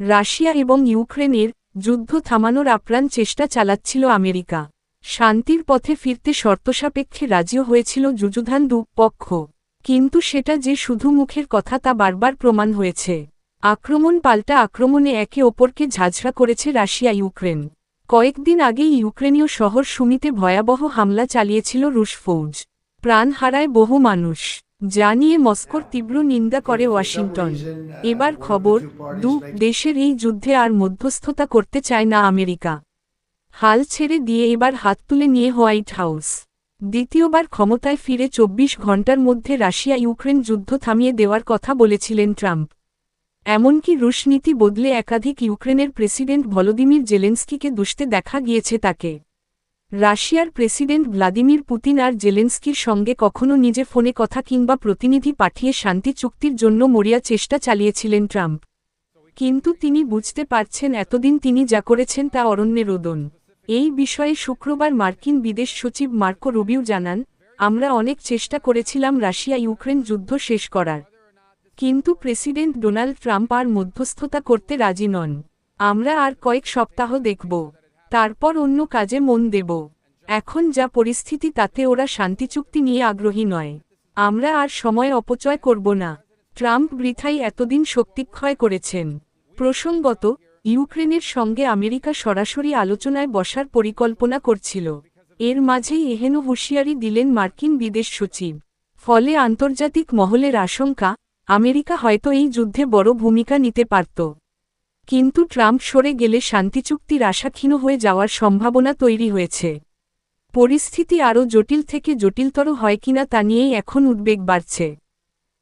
Russia এবং ইউক্রেনের যুদ্ধ থামানোর আপ্রাণ চেষ্টা চালাচ্ছিল আমেরিকা। শান্তির পথে ফিরতে শর্তসাপেক্ষে রাজিও হয়েছিল যুযুধান দু পক্ষ। কিন্তু সেটা যে শুধু মুখের কথা তা বারবার প্রমাণ হয়েছে। আক্রমণ পাল্টা আক্রমণে একে অপরকে ঝাঁঝরা করেছে রাশিয়া ইউক্রেন। কয়েকদিন আগেই ইউক্রেনীয় শহর সুমিতে ভয়াবহ হামলা চালিয়েছিল রুশ ফৌজ। প্রাণ হারায় বহু মানুষ। যা নিয়ে মস্কোর তীব্র নিন্দা করে ওয়াশিংটন। এবার খবর, দু দেশের এই যুদ্ধে আর মধ্যস্থতা করতে চায় না আমেরিকা। হাল ছেড়ে দিয়ে এবার হাত তুলে নিয়ে হোয়াইট হাউস। দ্বিতীয়বার ক্ষমতায় ফিরে চব্বিশ ঘণ্টার মধ্যে রাশিয়া ইউক্রেন যুদ্ধ থামিয়ে দেওয়ার কথা বলেছিলেন ট্রাম্প। এমনকি রুশ নীতি বদলে একাধিক ইউক্রেনের প্রেসিডেন্ট ভলোদিমির জেলেন্সকিকে দুষতে দেখা গিয়েছে তাকে। রাশিয়ার প্রেসিডেন্ট ভ্লাদিমির পুতিন আর জেলেন্সকির সঙ্গে কখনো নিজে ফোনে কথা কিংবা প্রতিনিধি পাঠিয়ে শান্তি চুক্তির জন্য মরিয়া চেষ্টা চালিয়েছিলেন ট্রাম্প। কিন্তু তিনি বুঝতে পারছেন এতদিন তিনি যা করেছেন তা অরণ্যে রোদন। এই বিষয়ে শুক্রবার মার্কিন বিদেশ সচিব মার্কো রুবিও জানান, আমরা অনেক চেষ্টা করেছিলাম রাশিয়া ইউক্রেন যুদ্ধ শেষ করার। কিন্তু প্রেসিডেন্ট ডোনাল্ড ট্রাম্প আর মধ্যস্থতা করতে রাজি নন। আমরা আর কয়েক সপ্তাহ দেখব। তারপর অন্য কাজে মন দেব। এখন যা পরিস্থিতি তাতে ওরা শান্তি চুক্তি নিয়ে আগ্রহী নয়। আমরা আর সময় অপচয় করব না। ট্রাম্প বৃথাই এতদিন শক্তিক্ষয় করেছেন। প্রসঙ্গত, ইউক্রেনের সঙ্গে আমেরিকা সরাসরি আলোচনায় বসার পরিকল্পনা করছিল। এর মাঝেই এহেন হুঁশিয়ারি দিলেন মার্কিন বিদেশ সচিব। ফলে আন্তর্জাতিক মহলের আশঙ্কা, আমেরিকা হয়তো এই যুদ্ধে বড় ভূমিকা নিতে পারত। কিন্তু ট্রাম্প সরে গেলে শান্তি চুক্তির আশা ক্ষীণ হয়ে যাওয়ার সম্ভাবনা তৈরি হয়েছে। পরিস্থিতি আরও জটিল থেকে জটিলতর হয় কিনা তা নিয়েই এখন উদ্বেগ বাড়ছে।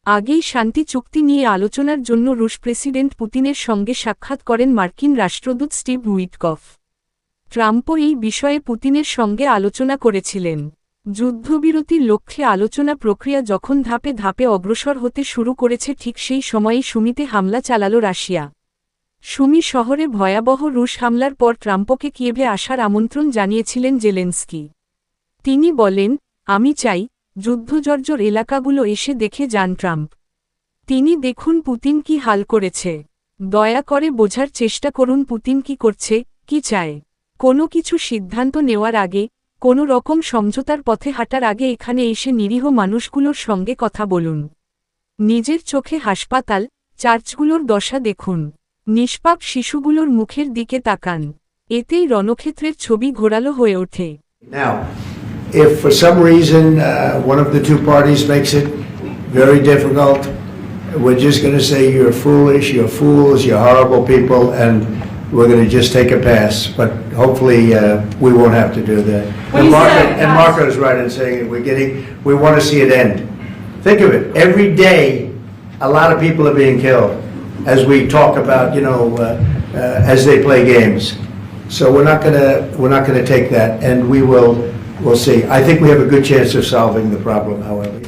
আগেই শান্তি চুক্তি নিয়ে আলোচনার জন্য রুশ প্রেসিডেন্ট পুতিনের সঙ্গে সাক্ষাৎ করেন মার্কিন রাষ্ট্রদূত স্টিভ উইটকফ। ট্রাম্পও এই বিষয়ে পুতিনের সঙ্গে আলোচনা করেছিলেন। যুদ্ধবিরতির লক্ষ্যে আলোচনা প্রক্রিয়া যখন ধাপে ধাপে অগ্রসর হতে শুরু করেছে ঠিক সেই সময়েই সুমিতে হামলা চালাল রাশিয়া। সুমি শহরে ভয়াবহ রুশ হামলার পর ট্রাম্পকে কিয়েভে আসার আমন্ত্রণ জানিয়েছিলেন জেলেন্সকি। তিনি বলেন, আমি চাই যুদ্ধজর্জর এলাকাগুলো এসে দেখে যান ট্রাম্প। তিনি দেখুন পুতিন কি হাল করেছে। দয়া করে বোঝার চেষ্টা করুন পুতিন কি করছে, কি চায়। কোনো কিছু সিদ্ধান্ত নেওয়ার আগে, কোনো রকম সমঝোতার পথে হাঁটার আগে এখানে এসে নিরীহ মানুষগুলোর সঙ্গে কথা বলুন। নিজের চোখে হাসপাতাল, চার্চগুলোর দশা দেখুন। নিষ্পাপ শিশুগুলোর মুখের দিকে তাকান এতেই রণক্ষেত্রের ছবি ঘোরালো হয়ে ওঠে Now, if for some reason uh, one of the two parties makes it very difficult, we're just going to say you're foolish, you're fools, you're horrible people, and we're going to just take a pass. But hopefully, uh, we won't have to do that. When And you say Marco, a and pass- Marco is right in saying it. We're getting, we want to see it end. Think of it. Every day, a lot of people are being killed as we talk about, you know, uh, uh, as they play games. So we're not going to, we're not to take that, and we will, we'll see. I think we have a good chance of solving the problem, however.